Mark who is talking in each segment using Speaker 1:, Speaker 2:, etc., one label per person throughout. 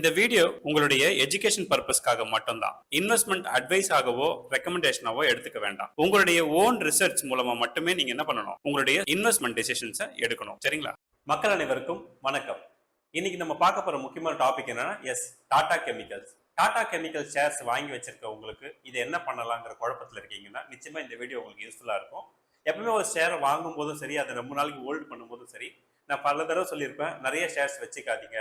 Speaker 1: இந்த வீடியோ உங்களுடைய எஜுகேஷன் பர்பஸ்க்காக மட்டும்தான். இன்வெஸ்ட்மெண்ட் அட்வைஸ் ஆகவோ ரெக்கமெண்டேஷனாவோ எடுத்துக்க வேண்டாம். உங்களுடைய ஓன் ரிசர்ச் மூலமா மட்டுமே நீங்க என்ன பண்ணணும்? உங்களுடைய இன்வெஸ்ட்மெண்ட் டெசிஷன்ஸை எடுக்கணும். சரிங்களா?
Speaker 2: மக்கள் அனைவருக்கும் வணக்கம். இன்னைக்கு நம்ம பார்க்க போற முக்கியமான டாபிக் என்னன்னா yes Tata chemicals Tata chemical shares வாங்கி வச்சிருக்க உங்களுக்கு இது என்ன பண்ணலாங்கிற குழப்பத்தில் இருக்கீங்கன்னா நிச்சயமா இந்த வீடியோ உங்களுக்கு யூஸ்ஃபுல்லா இருக்கும். எப்பவுமே ஒரு ஷேரை வாங்கும் போதும் சரி அதை ரொம்ப நாளைக்கு ஹோல்டு பண்ணும்போதும் சரி நான் பல தடவை சொல்லியிருப்பேன் நிறைய ஷேர்ஸ் வச்சுக்காதீங்க.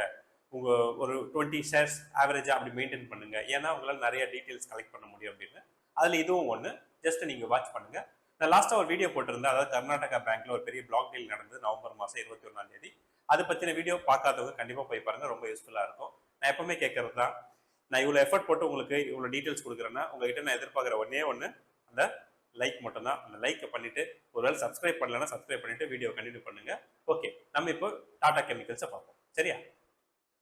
Speaker 2: உங்கள் ஒரு டுவெண்ட்டி ஷேர்ஸ் ஆவரேஜாக அப்படி மெயின்டைன் பண்ணுங்கள் ஏன்னா உங்களால் நிறைய டீட்டெயில்ஸ் கலெக்ட் பண்ண முடியும் அப்படின்னு. அதில் இதுவும் ஒன்று ஜஸ்ட் நீங்கள் வாட்ச் பண்ணுங்கள் நான் லாஸ்ட்டாக ஒரு வீடியோ போட்டிருந்தேன். அதாவது கர்நாடகா பேங்க்கில் ஒரு பெரிய பிளாக் டீல் நடந்தது நவம்பர் மாதம் இருபத்தி ஒன்றாம் தேதி. அதை பற்றின வீடியோ பார்க்காதவங்க கண்டிப்பாக போய் பாருங்க. ரொம்ப யூஸ்ஃபுல்லாக இருக்கும். நான் எப்பவுமே கேட்கறது தான். நான் இவ்வளோ எஃபர்ட் போட்டு உங்களுக்கு இவ்வளோ டீட்டெயில்ஸ் கொடுக்குறேன்னா உங்ககிட்ட நான் எதிர்பார்க்குற ஒன்னே ஒன்று அந்த லைக் மட்டும்தான் அந்த லைக்கை பண்ணிவிட்டு ஒருவேளை சப்ஸ்கிரைப் பண்ணலன்னா சப்ஸ்கிரைப் பண்ணிவிட்டு வீடியோ கண்டினியூ பண்ணுங்கள் ஓகே நம்ம இப்போ டாடா கெமிக்கல்ஸை பார்ப்போம். சரியா?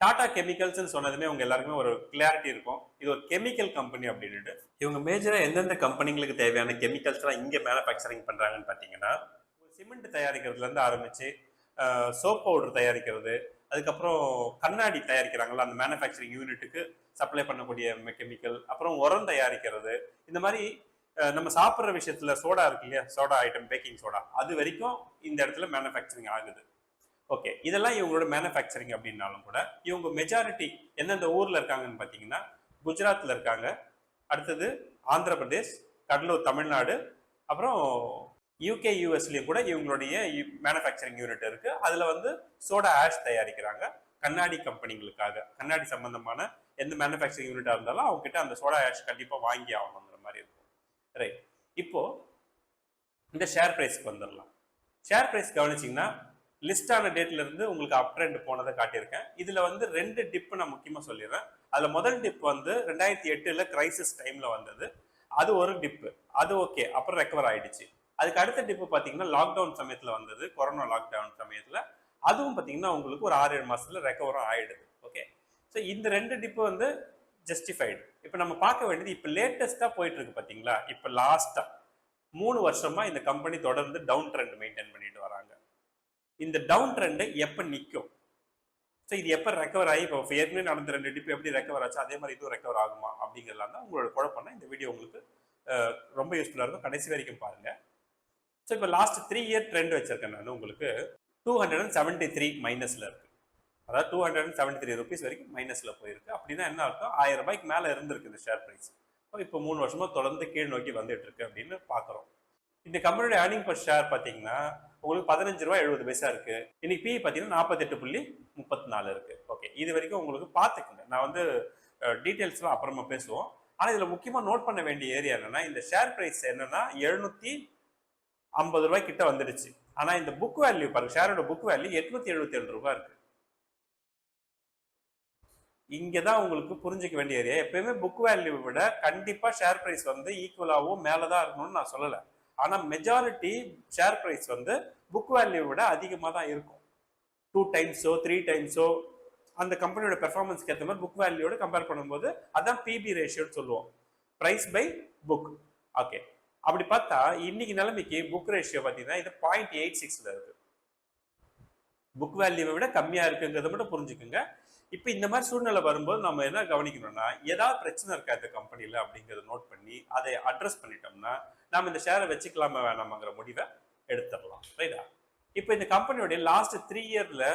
Speaker 2: டாடா கெமிக்கல்ஸ்னு சொன்னதுமே உங்க எல்லாருக்குமே ஒரு கிளாரிட்டி இருக்கும். இது ஒரு கெமிக்கல் கம்பெனி அப்படின்ட்டு இவங்க மேஜரா எந்தெந்த கம்பெனிங்களுக்கு தேவையான கெமிக்கல்ஸ்லாம் இங்க மேனுஃபேக்சரிங் பண்றாங்கன்னு பாத்தீங்கன்னா சிமெண்ட் தயாரிக்கிறதுல இருந்து ஆரம்பிச்சு சோப் பவுடர் தயாரிக்கிறது அதுக்கப்புறம் கண்ணாடி தயாரிக்கிறாங்களோ அந்த மேனுஃபேக்சரிங் யூனிட்டுக்கு சப்ளை பண்ணக்கூடிய கெமிக்கல் அப்புறம் உரம் தயாரிக்கிறது. இந்த மாதிரி நம்ம சாப்பிட்ற விஷயத்துல சோடா இருக்கு இல்லையா? சோடா ஐட்டம் பேக்கிங் சோடா அது வரைக்கும் இந்த இடத்துல மேனுஃபேக்சரிங் ஆகுது. ஓகே இதெல்லாம் இவங்களோட மேனுஃபேக்சரிங் அப்படின்னாலும் கூட இவங்க மெஜாரிட்டி எந்தெந்த ஊரில் இருக்காங்கன்னு பார்த்தீங்கன்னா குஜராத்தில் இருக்காங்க. அடுத்தது ஆந்திர பிரதேஷ் கடலூர் தமிழ்நாடு அப்புறம் யூகே யூஎஸ்லேயும் கூட இவங்களுடைய மேனுஃபேக்சரிங் யூனிட் இருக்குது அதில் வந்து சோடா ஆஷ் தயாரிக்கிறாங்க. கண்ணாடி கம்பெனிகளுக்காக கண்ணாடி சம்பந்தமான எந்த மேனுஃபேக்சரிங் யூனிட்டாக இருந்தாலும் அவங்க கிட்ட அந்த சோடா ஆஷ் கண்டிப்பாக வாங்கி ஆகணுங்கிற மாதிரி இருக்கும். ரைட் இப்போது இந்த ஷேர் ப்ரைஸ்க்கு வந்துடலாம் ஷேர் ப்ரைஸ் கவனிச்சிங்கன்னா லிஸ்ட் ஆன டேட்ல இருந்து உங்களுக்கு அப் ட்ரெண்ட் போனதை காட்டியிருக்கேன். இதுல வந்து ரெண்டு டிப் நான் முக்கியமா சொல்லிடுறேன். அதுல முதல் டிப் வந்து ரெண்டாயிரத்தி எட்டுல கிரைசிஸ் டைம்ல வந்தது. அது ஒரு டிப்பு அது ஓகே அப்புறம் ரெக்கவர் ஆயிடுச்சு. அதுக்கு அடுத்த டிப்பு பாத்தீங்கன்னா லாக்டவுன் சமயத்துல வந்தது. கொரோனா லாக்டவுன் சமயத்துல. அதுவும் பாத்தீங்கன்னா உங்களுக்கு ஒரு ஆறு ஏழு மாசத்துல ரெக்கவரும் ஆயிடுது. ஓகே ஸோ இந்த ரெண்டு டிப்பு வந்து ஜஸ்டிஃபைடு இப்போ நம்ம பார்க்க வேண்டியது இப்போ லேட்டஸ்டா போயிட்டு இருக்கு பாத்தீங்களா இப்போ லாஸ்டா மூணு வருஷமா இந்த கம்பெனி தொடர்ந்து டவுன் ட்ரெண்ட் மெயின்டைன் பண்ணிட்டு வராங்க. இந்த டவுன் ட்ரெண்டு எப்போ நிற்கும் ஸோ இது எப்போ ரெக்கவர் ஆகி இப்போ ஏற்கனவே நடந்த ரெண்டு டிப்பு எப்படி ரெக்கவர் ஆச்சு அதே மாதிரி இதுவும் ரெக்கவர் ஆகுமா அப்படிங்கிறதுலாம் தான் உங்களோட குழப்பம்னா இந்த வீடியோ உங்களுக்கு ரொம்ப யூஸ்ஃபுல்லாக இருக்கும். கடைசி வரைக்கும் பாருங்கள் ஸோ இப்போ லாஸ்ட் த்ரீ இயர் ட்ரெண்ட் வச்சுருக்கேன் நான் உங்களுக்கு. Two hundred and seventy three மைனஸில் இருக்குது அதாவது two hundred and seventy three rupees வரைக்கும் மைனஸில் போயிருக்கு. அப்படின்னா என்ன அர்த்தம்? ஆயிரம் ரூபாய்க்கு மேலே இருந்திருக்கு இந்த ஷேர் ப்ரைஸ் இப்போ மூணு வருஷமாக தொடர்ந்து கீழ் நோக்கி வந்துட்டு இருக்கு அப்படின்னு பார்க்குறோம். இந்த கம்பெனியோட ஏர்னிங் பர் ஷேர் பார்த்தீங்கன்னா உங்களுக்கு பதினஞ்சு ரூபாய் எழுபது பைசா இருக்கு. இன்னைக்கு பி பார்த்தீங்கன்னா நாற்பத்தெட்டு புள்ளி முப்பத்தி நாலு இருக்கு. ஓகே இது வரைக்கும் உங்களுக்கு பார்த்துக்குங்க. நான் வந்து டீட்டெயில்ஸ்லாம் அப்புறமா பேசுவோம். ஆனால் இதில் முக்கியமாக நோட் பண்ண வேண்டிய ஏரியா என்னன்னா இந்த ஷேர் ப்ரைஸ் என்னன்னா எழுநூத்தி ஐம்பது ரூபாய் கிட்ட வந்துடுச்சு. ஆனால் இந்த புக் வேல்யூ பாருங்க ஷேரோட புக் வேல்யூ எட்நூத்தி எழுபத்தி ஏழு ரூபாய் இருக்கு. இங்கதான் உங்களுக்கு புரிஞ்சிக்க வேண்டிய ஏரியா எப்பயுமே புக் வேல்யூ விட கண்டிப்பாக ஷேர் ப்ரைஸ் வந்து ஈக்குவலாகவும் மேலே தான் இருக்கணும்னு நான் சொல்லலை. ஆனால் மெஜாரிட்டி ஷேர் ப்ரைஸ் வந்து புக் வேல்யூ விட அதிகமாக தான் இருக்கும். டூ டைம்ஸோ த்ரீ டைம்ஸோ அந்த கம்பெனியோட பெர்ஃபார்மன்ஸ்க்கு ஏற்ற மாதிரி புக் வேல்யூட கம்பேர் பண்ணும்போது அதான் பிபி ரேஷியோன்னு சொல்லுவோம். ப்ரைஸ் பை புக் ஓகே அப்படி பார்த்தா இன்னைக்கு நிலைமைக்கு புக் ரேஷியோ பார்த்தீங்கன்னா இது பாயிண்ட் எயிட் சிக்ஸில் இருக்கு. புக் வேல்யூவை விட கம்மியாக இருக்குங்கிறத மட்டும் புரிஞ்சுக்குங்க. இப்போ இந்த மாதிரி சூழ்நிலை வரும்போது நம்ம என்ன கவனிக்கணும்னா ஏதாவது பிரச்சனை இருக்கா இந்த கம்பெனியில் அப்படிங்கிறத நோட் பண்ணி அதை அட்ரஸ் பண்ணிட்டோம்னா நம்ம இந்த ஷேரை வச்சுக்கலாமா வேணாமாங்கிற முடிவை எடுத்துடலாம். ரைட்டா இப்போ இந்த கம்பெனியோடைய லாஸ்ட் த்ரீ இயரில்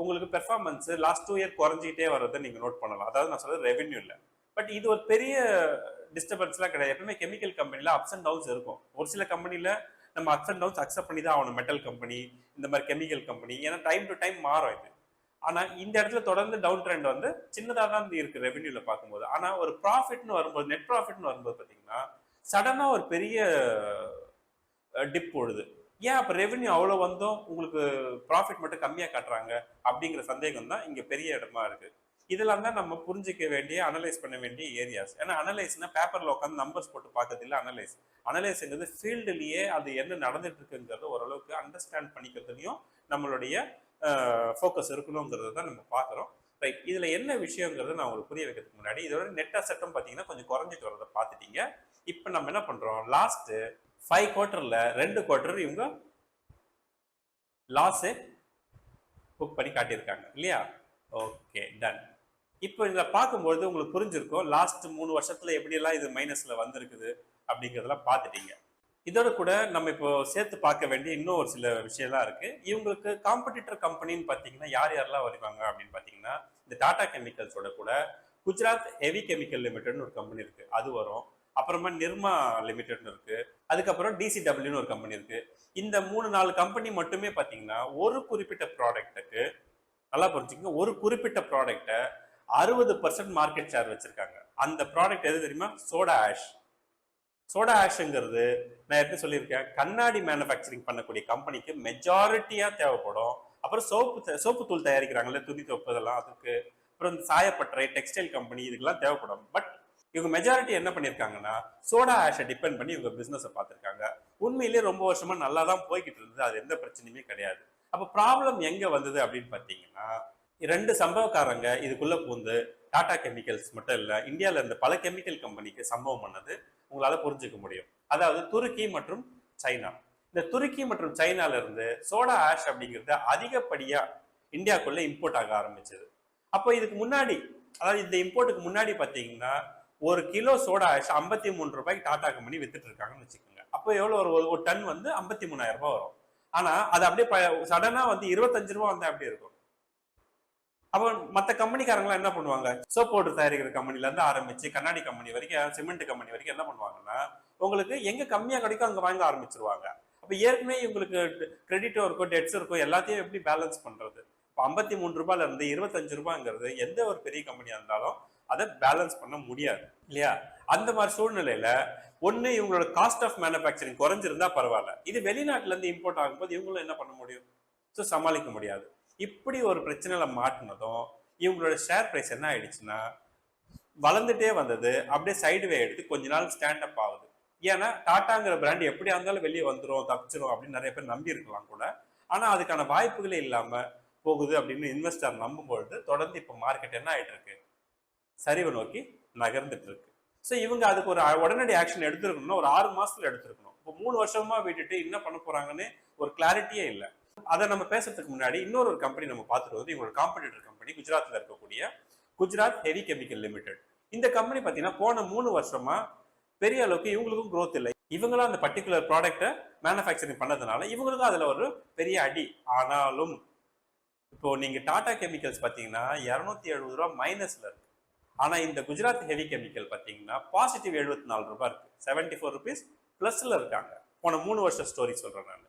Speaker 2: உங்களுக்கு பெர்ஃபார்மன்ஸ் லாஸ்ட் டூ இயர் குறைஞ்சிக்கிட்டே வர்றதை நீங்கள் நோட் பண்ணலாம். அதாவது நான் சொல்கிறது ரெவென்யூ இல்லை பட் இது ஒரு பெரிய டிஸ்டர்பன்ஸ்லாம் கிடையாது. எப்பவுமே கெமிக்கல் கம்பெனியில் அப்ஸ் அண்ட் டவுன்ஸ் இருக்கும். ஒரு சில கம்பெனியில் நம்ம அப்ஸ் அண்ட் டவுன்ஸ் அக்செப்ட் பண்ணி தான் ஆகணும். மெட்டல் கம்பெனி இந்த மாதிரி கெமிக்கல் கம்பெனி ஏன்னா டைம் டு டைம் மாறும் இது. ஆனால் இந்த இடத்துல தொடர்ந்து டவுன் ட்ரெண்ட் வந்து சின்னதாக தான் இருக்குது ரெவென்யூவில் பார்க்கும்போது. ஆனால் ஒரு ப்ராஃபிட்னு வரும்போது நெட் ப்ராஃபிட்னு வரும்போது பார்த்தீங்கன்னா சடனாக ஒரு பெரிய டிப் போடுது ஏன் அப்போ ரெவென்யூ அவ்வளோ வந்தோம்? உங்களுக்கு ப்ராஃபிட் மட்டும் கம்மியாக காட்டுறாங்க? அப்படிங்கிற சந்தேகம் தான் இங்கே பெரிய இடமா இருக்குது இதெல்லாம் தான் நம்ம புரிஞ்சிக்க வேண்டிய அனலைஸ் பண்ண வேண்டிய ஏரியாஸ் ஏன்னா அனலைஸ்னா பேப்பரில் உட்காந்து நம்பர்ஸ் போட்டு பார்க்கறது இல்லை அனலைஸ் அனலைஸ்ங்கிறது ஃபீல்டுலேயே அது என்ன நடந்துட்டு இருக்குங்கிறத ஓரளவுக்கு அண்டர்ஸ்டாண்ட் பண்ணிக்கிறதுலையும் நம்மளுடைய ஃபோக்கஸ் இருக்கணுங்கிறத தான் நம்ம பார்க்குறோம். ரைட் இதில் என்ன விஷயங்கிறத நான் உங்களுக்கு புரிய வைக்கிறதுக்கு முன்னாடி இதோட நெட் அசட்டம் பார்த்தீங்கன்னா கொஞ்சம் குறைஞ்சிட்டு வரதை பார்த்துட்டீங்க. இப்போ நம்ம என்ன பண்ணுறோம் லாஸ்ட்டு ஃபைவ் குவார்ட்டர்ல ரெண்டு குவார்ட்டர் இவங்க லாஸு புக் பண்ணி காட்டியிருக்காங்க. இல்லையா? ஓகே டன் இப்போ இதில் பார்க்கும்பொழுது உங்களுக்கு புரிஞ்சிருக்கும் லாஸ்ட் மூணு வருஷத்துல எப்படியெல்லாம் இது மைனஸ்ல வந்திருக்குது அப்படிங்கிறதெல்லாம் பார்த்துட்டீங்க. இதோட கூட நம்ம இப்போ சேர்த்து பார்க்க வேண்டிய இன்னும் ஒரு சில விஷயம்லாம் இருக்கு. இவங்களுக்கு காம்படிட்டர் கம்பெனின்னு பார்த்தீங்கன்னா யார் யாரெல்லாம் வருவாங்க அப்படின்னு பார்த்தீங்கன்னா இந்த டாடா கெமிக்கல்ஸோட கூட குஜராத் ஹெவி கெமிக்கல் லிமிடெட்னு ஒரு கம்பெனி இருக்கு. அது வரும். அப்புறமா நிர்மா லிமிடெட்னு இருக்கு. அதுக்கப்புறம் டிசிடபிள்யூன்னு ஒரு கம்பெனி இருக்கு. இந்த மூணு நாலு கம்பெனி மட்டுமே பார்த்தீங்கன்னா ஒரு குறிப்பிட்ட ப்ராடக்ட்டுக்கு நல்லா புரிஞ்சுக்கங்க ஒரு குறிப்பிட்ட ப்ராடக்ட்டை அறுபது பர்சன்ட் மார்க்கெட் ஷேர் வச்சிருக்காங்க. அந்த ப்ராடக்ட் எது தெரியுமா? Soda ash. சோடா ஆஷுங்கிறது நான் எப்படி சொல்லியிருக்கேன். கண்ணாடி மேனுஃபேக்சரிங் பண்ணக்கூடிய கம்பெனிக்கு மெஜாரிட்டியாக தேவைப்படும். அப்புறம் சோப்பு சோப்பு தூள் தயாரிக்கிறாங்கல்ல துணி தொப்பு இதெல்லாம் அதுக்கு. அப்புறம் இந்த சாயப்பட்டறை டெக்ஸ்டைல் கம்பெனி இதுக்கெல்லாம் தேவைப்படும். பட் இவங்க மெஜாரிட்டி என்ன பண்ணியிருக்காங்கன்னா சோடா ஆஷை டிபெண்ட் பண்ணி இவங்க பிஸ்னஸை பார்த்துருக்காங்க. உண்மையிலேயே ரொம்ப வருஷமா நல்லா தான் போய்கிட்டு இருந்தது. அது எந்த பிரச்சனையுமே கிடையாது. அப்போ ப்ராப்ளம் எங்கே வந்தது அப்படின்னு பார்த்தீங்கன்னா ரெண்டு சம்பவக்காரங்க இதுக்குள்ள பூந்து டாடா கெமிக்கல்ஸ் மட்டும் இல்ல இந்தியாவில் இருந்த பல கெமிக்கல் கம்பெனிக்கு சம்பவம் பண்ணது உங்களால புரிஞ்சுக்க முடியும். அதாவது துருக்கி மற்றும் சைனா. இந்த துருக்கி மற்றும் சைனால இருந்து சோடா ஆஷ் அப்படிங்கிறது அதிகப்படியா இந்தியாக்குள்ள இம்போர்ட் ஆக ஆரம்பிச்சது. அப்போ இதுக்கு முன்னாடி அதாவது இந்த இம்போர்ட்டுக்கு முன்னாடி பாத்தீங்கன்னா ஒரு கிலோ சோடா ஆஷ் ஐம்பத்தி மூணு ரூபாய்க்கு டாடா கம்பெனி வித்துட்டு இருக்காங்கன்னு வச்சுக்கோங்க. அப்போ எவ்வளோ ஒரு ஒரு டன் வந்து ஐம்பத்தி மூணாயிரம் ரூபாய் வரும். ஆனா அது அப்படியே சடனா வந்து இருபத்தஞ்சு ரூபா வந்து அப்படியே இருக்கும்? அப்போ மற்ற கம்பெனிக்காரங்களாம் என்ன பண்ணுவாங்க? சோப் பவுடர் தயாரிக்கிற கம்பெனில இருந்து ஆரம்பிச்சு கண்ணாடி கம்பெனி வரைக்கும் சிமெண்ட் கம்பெனி வரைக்கும் என்ன பண்ணுவாங்கன்னா உங்களுக்கு எங்க கம்மியா கிடைக்கும் அங்க வாங்க ஆரம்பிச்சிருவாங்க. அப்ப ஏற்கனவே இவங்களுக்கு கிரெடிட்டோ இருக்கும் டெட்ஸ் இருக்கும் எல்லாத்தையும் எப்படி பேலன்ஸ் பண்றது? இப்போ ஐம்பத்தி மூணு ரூபாயில இருந்து இருபத்தஞ்சு ரூபாங்கிறது எந்த ஒரு பெரிய கம்பெனியா இருந்தாலும் அதை பேலன்ஸ் பண்ண முடியாது இல்லையா? அந்த மாதிரி சூழ்நிலையில ஒண்ணு இவங்களோட காஸ்ட் ஆஃப் மேனுஃபேக்சரிங் குறைஞ்சிருந்தா பரவாயில்ல. இது வெளிநாட்டுல இருந்து இம்போர்ட் ஆகும்போது இவங்களும் என்ன பண்ண முடியும்? ஸோ சமாளிக்க முடியாது. இப்படி ஒரு பிரச்சனையில மாட்டினதும் இவங்களோட ஷேர் ப்ரைஸ் என்ன ஆயிடுச்சுன்னா வளர்ந்துட்டே வந்தது. அப்படியே சைடு வே எடுத்து கொஞ்ச நாள் ஸ்டாண்ட் அப் ஆகுது. ஏன்னா டாட்டாங்கிற பிராண்ட் எப்படியா இருந்தாலும் வெளியே வந்துடும் தப்பிச்சிடும் அப்படின்னு நிறைய பேர் நம்பி இருக்கலாம் கூட. ஆனா அதுக்கான வாய்ப்புகளே இல்லாம போகுது அப்படின்னு இன்வெஸ்டர் நம்பும்பொழுது தொடர்ந்து இப்போ மார்க்கெட் என்ன ஆயிட்டு இருக்கு சரிவை நோக்கி நகர்ந்துட்டு இருக்கு. ஸோ இவங்க அதுக்கு ஒரு உடனடி ஆக்ஷன் எடுத்துருக்கணும்னா ஒரு ஆறு மாசத்துல எடுத்துருக்கணும். இப்போ மூணு வருஷமா விட்டுட்டு என்ன பண்ண போறாங்கன்னு ஒரு கிளாரிட்டியே இல்லை. அதை நம்ம பேசுறதுக்கு முன்னாடி இன்னொரு ஒரு கம்பெனி நம்ம பார்த்துட்டு வந்து இவங்களோட காம்படிட்டர் கம்பெனி குஜராத்ல இருக்கக்கூடிய குஜராத் ஹெவி கெமிக்கல் லிமிடெட் இந்த கம்பெனி பார்த்தீங்கன்னா போன மூணு வருஷமா பெரிய அளவுக்கு இவங்களுக்கும் க்ரோத் இல்லை. இவங்களும் அந்த பர்டிகுலர் ப்ராடக்ட்டை மேனுஃபேக்சரிங் பண்ணதுனால இவங்களுக்கும் அதுல ஒரு பெரிய அடி. ஆனாலும் இப்போ நீங்க டாடா கெமிக்கல்ஸ் பார்த்தீங்கன்னா இரநூத்தி எழுபது ரூபா மைனஸ்ல இருக்கு. ஆனா இந்த குஜராத் ஹெவி கெமிக்கல் பார்த்தீங்கன்னா பாசிட்டிவ் எழுபத்தி நாலு ரூபாய் இருக்கு. செவன்டி ஃபோர் ருபீஸ் ப்ளஸ்ல இருக்காங்க. போன மூணு வருஷம் ஸ்டோரி சொல்றேன் நான்.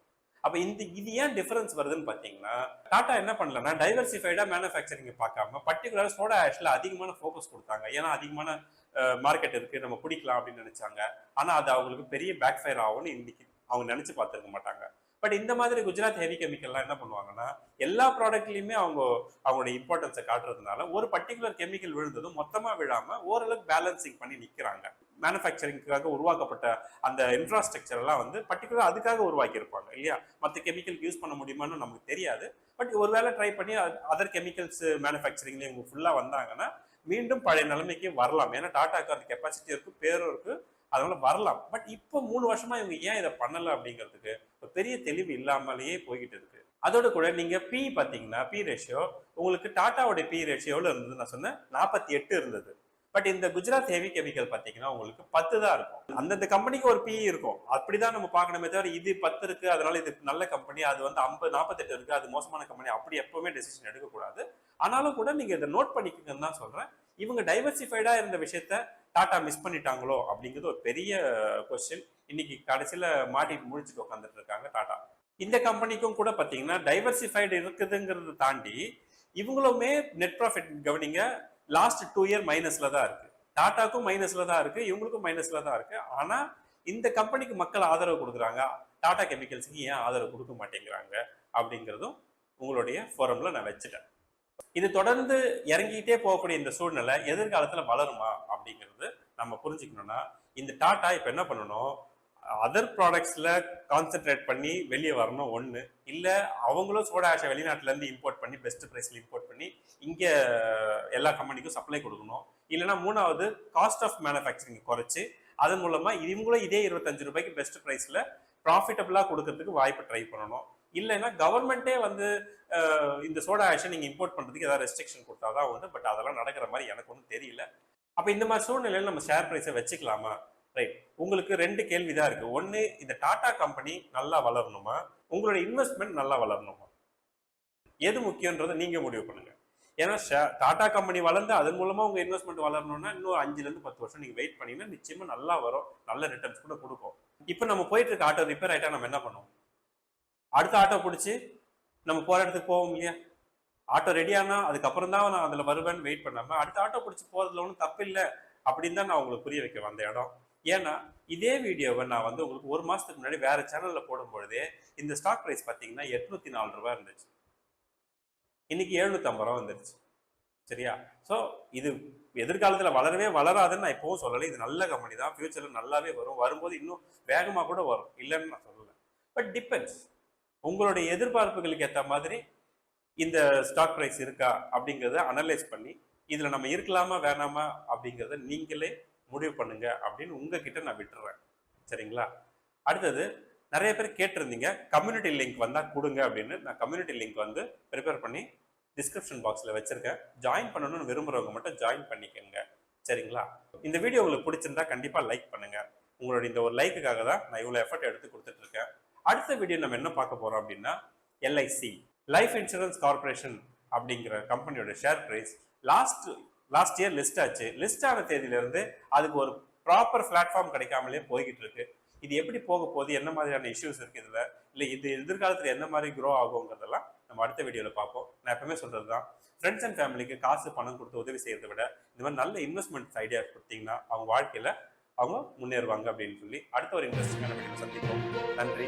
Speaker 2: அப்ப இந்த இது ஏன் டிஃபரன்ஸ் வருதுன்னு பாத்தீங்கன்னா டாடா என்ன பண்ணலன்னா டைவர்சிஃபைடா மேனுஃபேக்சரிங் பார்க்காம பர்டிகுலர் சோடா ஆஷ்ல அதிகமான ஃபோக்கஸ் கொடுத்தாங்க. ஏன்னா அதிகமான மார்க்கெட் இருக்கு நம்ம பிடிக்கலாம் அப்படின்னு நினைச்சாங்க. ஆனா அது அவங்களுக்கு பெரிய பேக் ஃபயர் ஆகும்னு இன்னைக்கு அவங்க நினைச்சு பார்த்துருக்க மாட்டாங்க. பட் இந்த மாதிரி குஜராத் ஹெவி கெமிக்கல்லாம் என்ன பண்ணுவாங்கன்னா எல்லா ப்ராடக்ட்லையுமே அவங்க அவங்களோட இம்பார்ட்டன்ஸை காட்டுறதுனால ஒரு பர்டிகுலர் கெமிக்கல் விழுந்ததும் மொத்தமாக விழாமல் ஓரளவுக்கு பேலன்சிங் பண்ணி நிற்கிறாங்க மேனுஃபேக்சரிங்காக உருவாக்கப்பட்ட அந்த இன்ஃப்ராஸ்ட்ரக்சர் எல்லாம் வந்து பர்டிகுலராக அதுக்காக உருவாக்கியிருப்பாங்க இல்லையா? மற்ற கெமிக்கல் யூஸ் பண்ண முடியுமான்னு நமக்கு தெரியாது. பட் ஒருவேளை ட்ரை பண்ணி அதர் கெமிக்கல்ஸ் மேனுஃபேக்சரிங்லேயும் இவங்க ஃபுல்லாக வந்தாங்கன்னா மீண்டும் பழைய நிலைமைக்கு வரலாம். ஏன்னா டாட்டாக்கு அந்த கெப்பாசிட்டி இருக்கும் பேரும் இருக்கு அதனால வரலாம். பட் இப்போ மூணு வருஷமா இவங்க ஏன் இதை பண்ணலை அப்படிங்கிறதுக்கு ஒரு பெரிய தெளிவு இல்லாமலேயே போய்கிட்டு இருக்கு. அதோட கூட நீங்க பி பாத்தீங்கன்னா பி ரேஷியோ உங்களுக்கு டாட்டாவோட பி ரேஷியோ இருந்தது நான் சொன்னேன்? நாற்பத்தி எட்டு இருந்தது. பட் இந்த குஜராத் ஹெவி கெமிக்கல் பார்த்தீங்கன்னா உங்களுக்கு பத்து தான் இருக்கும். அந்தந்த கம்பெனிக்கு ஒரு பிஇ இருக்கும். அப்படிதான் நம்ம பார்க்கணுமே தவிர இது பத்து இருக்கு அதனால இது நல்ல கம்பெனி அது வந்து ஐம்பது நாற்பத்தெட்டு இருக்கு அது மோசமான கம்பெனி அப்படி எப்பவுமே டெசிஷன் எடுக்கக்கூடாது. ஆனாலும் கூட நீங்க இதை நோட் பண்ணிக்கங்கன்னு தான் சொல்றேன். இவங்க டைவர்சிஃபைடா இருந்த விஷயத்த டாட்டா மிஸ் பண்ணிட்டாங்களோ அப்படிங்கிறது ஒரு பெரிய கொஸ்டின் இன்னைக்கு கடைசியில மாட்டிட்டு முடிச்சுட்டு உட்காந்துட்டு இருக்காங்க டாட்டா இந்த கம்பெனிக்கும் கூட பார்த்தீங்கன்னா டைவர்சிஃபைடு இருக்குதுங்கிறத தாண்டி இவங்களுமே நெட் ப்ராஃபிட் கவனிங்க. லாஸ்ட் டூ இயர் மைனஸ்ல தான் இருக்கு. டாட்டாக்கும் மைனஸ்ல தான் இருக்கு இவங்களுக்கும் மைனஸ்ல தான் இருக்கு. ஆனா இந்த கம்பெனிக்கு மக்கள் ஆதரவு கொடுக்குறாங்க. டாடா கெமிக்கல்ஸுக்கு ஏன் ஆதரவு கொடுக்க மாட்டேங்கிறாங்க? அப்படிங்கிறதும் உங்களுடைய ஃபோரம்ல நான் வச்சுட்டேன். இது தொடர்ந்து இறங்கிட்டே போகக்கூடிய இந்த சூழ்நிலை எதிர்காலத்துல வளருமா? அப்படிங்கிறது நம்ம புரிஞ்சுக்கணும்னா இந்த டாடா இப்ப என்ன பண்ணணும்? அதர் ப்ராடக்ட்ஸில் கான்சென்ட்ரேட் பண்ணி வெளியே வரணும் ஒன்று இல்லை அவங்களும் சோடா ஆஷை வெளிநாட்டிலேருந்து இம்போர்ட் பண்ணி பெஸ்ட் ப்ரைஸில் இம்போர்ட் பண்ணி இங்கே எல்லா கம்பெனிக்கும் சப்ளை கொடுக்கணும். இல்லைன்னா மூணாவது காஸ்ட் ஆஃப் மேனுஃபேக்சரிங் குறைச்சி அதன் மூலமா இவங்களும் இதே இருபத்தஞ்சு ரூபாய்க்கு பெஸ்ட் ப்ரைஸ்ல ப்ராஃபிட்டபிளா கொடுக்கறதுக்கு வாய்ப்பு ட்ரை பண்ணணும். இல்லைன்னா கவர்மெண்ட்டே வந்து இந்த சோடா ஆக்ஷன் நீங்க இம்போர்ட் பண்றதுக்கு ஏதாவது ரெஸ்ட்ரிக்ஷன் கொடுத்தாதான் வந்து பட் அதெல்லாம் நடக்கிற மாதிரி எனக்கு ஒன்றும் தெரியல. அப்போ இந்த மாதிரி சூழ்நிலையில் நம்ம ஷேர் ப்ரைஸை வச்சுக்கலாமா? ரைட் உங்களுக்கு ரெண்டு கேள்வி தான் இருக்கு. ஒன்று இந்த டாடா கம்பெனி நல்லா வளரணுமா? உங்களோட இன்வெஸ்ட்மெண்ட் நல்லா வளரணுமா? எது முக்கியன்றதை நீங்க முடிவு பண்ணுங்க. ஏன்னா ஷே- டாடா கம்பெனி வளர்ந்து அதன் மூலமா உங்க இன்வெஸ்ட்மெண்ட் வளரணும்னா இன்னும் அஞ்சுல இருந்து பத்து வருஷம் நீங்க வெயிட் பண்ணீங்கன்னா நிச்சயமா நல்லா வரும். நல்ல ரிட்டர்ன்ஸ் கூட கொடுக்கும். இப்போ நம்ம போயிட்டு இருக்க ஆட்டோ ரிப்பேர் ஆயிட்டா நம்ம என்ன பண்ணுவோம்? அடுத்த ஆட்டோ பிடிச்சி நம்ம போற இடத்துக்கு போவோம் இல்லையா? ஆட்டோ ரெடி அதுக்கப்புறம் தான் நான் அதில் வருவேன்னு வெயிட் பண்ணாமல் அடுத்த ஆட்டோ பிடிச்சி போகிறதுல ஒன்றும் தப்பு இல்லை அப்படின்னு தான் நான் உங்களுக்கு புரிய வைக்க வந்த இடம். ஏன்னா இதே வீடியோவை நான் வந்து உங்களுக்கு ஒரு மாதத்துக்கு முன்னாடி வேறு சேனலில் போடும்பொழுதே இந்த ஸ்டாக் ப்ரைஸ் பார்த்தீங்கன்னா எட்நூற்றி நாலு ரூபா இருந்துச்சு. இன்னைக்கு எழுநூத்தம்பது ரூபா வந்துருச்சு. சரியா? ஸோ இது எதிர்காலத்தில் வளரவே வளராதுன்னு நான் இப்போவும் சொல்லலை. இது நல்ல கம்பெனி தான். ஃபியூச்சரில் நல்லாவே வரும். வரும்போது இன்னும் வேகமாக கூட வரும். இல்லைன்னு நான் சொல்லலை. பட் டிபெண்ட்ஸ் உங்களுடைய எதிர்பார்ப்புகளுக்கு ஏற்ற மாதிரி இந்த ஸ்டாக் ப்ரைஸ் இருக்கா அப்படிங்கிறத அனலைஸ் பண்ணி இதில் நம்ம இருக்கலாமா வேணாமா அப்படிங்கிறத நீங்களே முடிவு பண்ணுங்க அப்படின்னு உங்ககிட்ட நான் விட்டுறேன். சரிங்களா? அடுத்தது நிறைய பேர் கேட்டிருந்தீங்க. கம்யூனிட்டி லிங்க் வந்தால் கொடுங்க அப்படின்னு. நான் கம்யூனிட்டி லிங்க் வந்து ப்ரிப்பேர் பண்ணி டிஸ்கிரிப்ஷன் பாக்ஸில் வச்சுருக்கேன். ஜாயின் பண்ணணும்னு விரும்புகிறவங்க மட்டும் ஜாயின் பண்ணிக்கோங்க. சரிங்களா? இந்த வீடியோ உங்களுக்கு பிடிச்சிருந்தா கண்டிப்பாக லைக் பண்ணுங்கள் உங்களுடைய இந்த ஒரு லைக்குக்காக தான் நான் இவ்வளோ எஃபர்ட் எடுத்து கொடுத்துட்ருக்கேன் அடுத்த வீடியோ நம்ம என்ன பார்க்க போகிறோம் அப்படின்னா எல்ஐசி லைஃப் இன்சூரன்ஸ் கார்பரேஷன் அப்படிங்கிற கம்பெனியோட share price last last year list ஆச்சு. லிஸ்ட் ஆன தேதியிலேருந்து அதுக்கு ஒரு ப்ராப்பர் பிளாட்ஃபார்ம் கிடைக்காமலே போய்கிட்டு இருக்கு. இது எப்படி போக போகுது? என்ன மாதிரியான இஷ்யூஸ் இருக்கு இதில்? இல்லை இது எதிர்காலத்தில் என்ன மாதிரி க்ரோ ஆகுங்கிறதெல்லாம் நம்ம அடுத்த வீடியோவில் பார்ப்போம். நான் எப்பவுமே சொல்கிறது தான் ஃப்ரெண்ட்ஸ் அண்ட் ஃபேமிலிக்கு காசு பணம் கொடுத்து உதவி செய்கிறத விட இந்த மாதிரி நல்ல இன்வெஸ்ட்மெண்ட்ஸ் ஐடியா கொடுத்தீங்கன்னா அவங்க வாழ்க்கையில் அவங்க முன்னேறுவாங்க அப்படின்னு சொல்லி அடுத்த ஒரு இன்ட்ரெஸ்டிங்கான வீடியோ சந்திப்போம். நன்றி